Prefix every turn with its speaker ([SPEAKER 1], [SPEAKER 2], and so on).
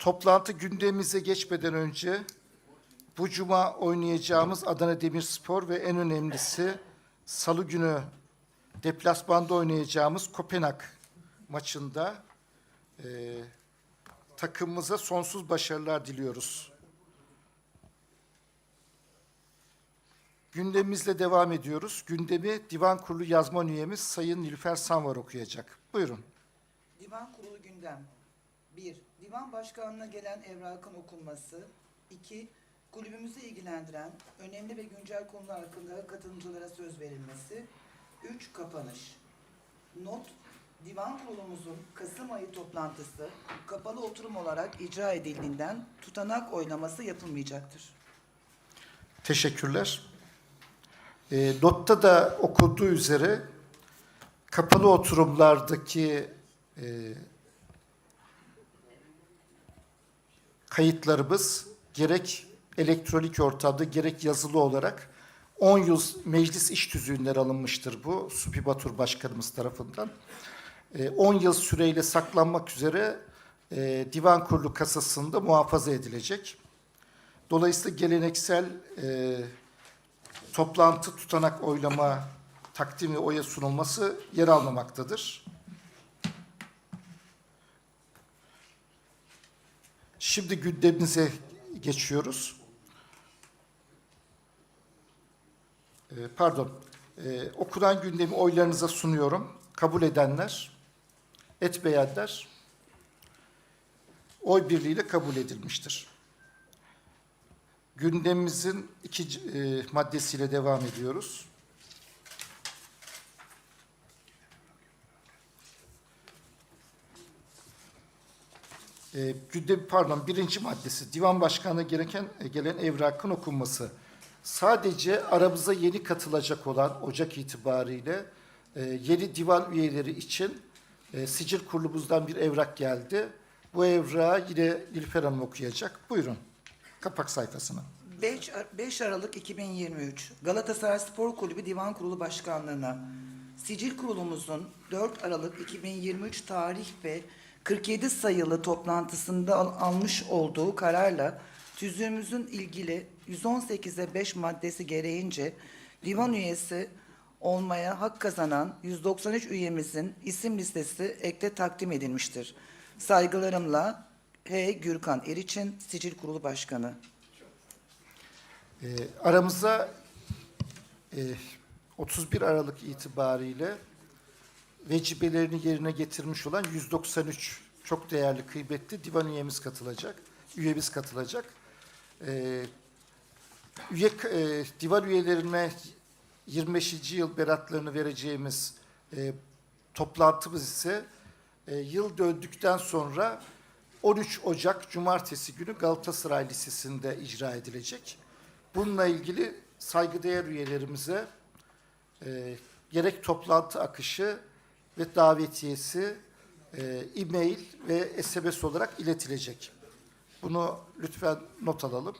[SPEAKER 1] Toplantı gündemimize geçmeden önce bu cuma oynayacağımız Adana Demirspor ve en önemlisi salı günü deplasmanda oynayacağımız Kopenhag maçında e, takımımıza sonsuz başarılar diliyoruz. Gündemimizle devam ediyoruz. Gündemi Divan Kurulu yazma üyemiz Sayın Nilüfer Sanvar okuyacak. Buyurun.
[SPEAKER 2] Divan Kurulu gündem 1. Divan Başkanlığı'na gelen evrakın okunması 2. Kulübümüzü ilgilendiren önemli ve güncel konular hakkında katılımcılara söz verilmesi 3. Kapanış Not Divan Kurulumuzun Kasım ayı toplantısı kapalı oturum olarak icra edildiğinden tutanak oylaması yapılmayacaktır.
[SPEAKER 1] Teşekkürler. E, notta da okuduğu üzere kapalı oturumlardaki e, kayıtlarımız gerek elektronik ortamda gerek yazılı olarak 10 yıl meclis iş tüzüğünden alınmıştır bu Supi Batur Başkanımız tarafından. E, 10 yıl süreyle saklanmak üzere e, Divan Kurulu kasasında muhafaza edilecek. Dolayısıyla geleneksel e, toplantı tutanak oylama takdimi oya sunulması yer almamaktadır. Şimdi gündemimize geçiyoruz. E, pardon, e, okunan gündemi oylarınıza sunuyorum. Kabul edenler, etmeyenler oy birliğiyle kabul edilmiştir. Gündemimizin iki e, maddesiyle devam ediyoruz. E, pardon birinci maddesi divan başkanına gereken e, gelen evrakın okunması. Sadece aramıza yeni katılacak olan Ocak itibariyle e, yeni divan üyeleri için e, sicil kurulumuzdan bir evrak geldi. Bu evrağı yine Nilüfer Hanım okuyacak. Buyurun. Kapak sayfasına.
[SPEAKER 2] 5, 5 Aralık 2023 Galatasaray Spor Kulübü Divan Kurulu Başkanlığı'na Sicil Kurulumuzun 4 Aralık 2023 tarih ve 47 sayılı toplantısında al- almış olduğu kararla tüzüğümüzün ilgili 118'e 5 maddesi gereğince divan üyesi olmaya hak kazanan 193 üyemizin isim listesi ekte takdim edilmiştir. Saygılarımla H. Gürkan Eriçin, Sicil Kurulu Başkanı.
[SPEAKER 1] E, aramıza e, 31 Aralık itibariyle vecibelerini yerine getirmiş olan 193 çok değerli, kıymetli divan üyemiz katılacak. Üyemiz katılacak. E, üye, e, divan üyelerine 25. yıl beratlarını vereceğimiz e, toplantımız ise e, yıl döndükten sonra 13 Ocak Cumartesi günü Galatasaray Lisesi'nde icra edilecek. Bununla ilgili saygıdeğer üyelerimize e, gerek toplantı akışı ve davetiyesi e, e-mail ve SMS olarak iletilecek. Bunu lütfen not alalım.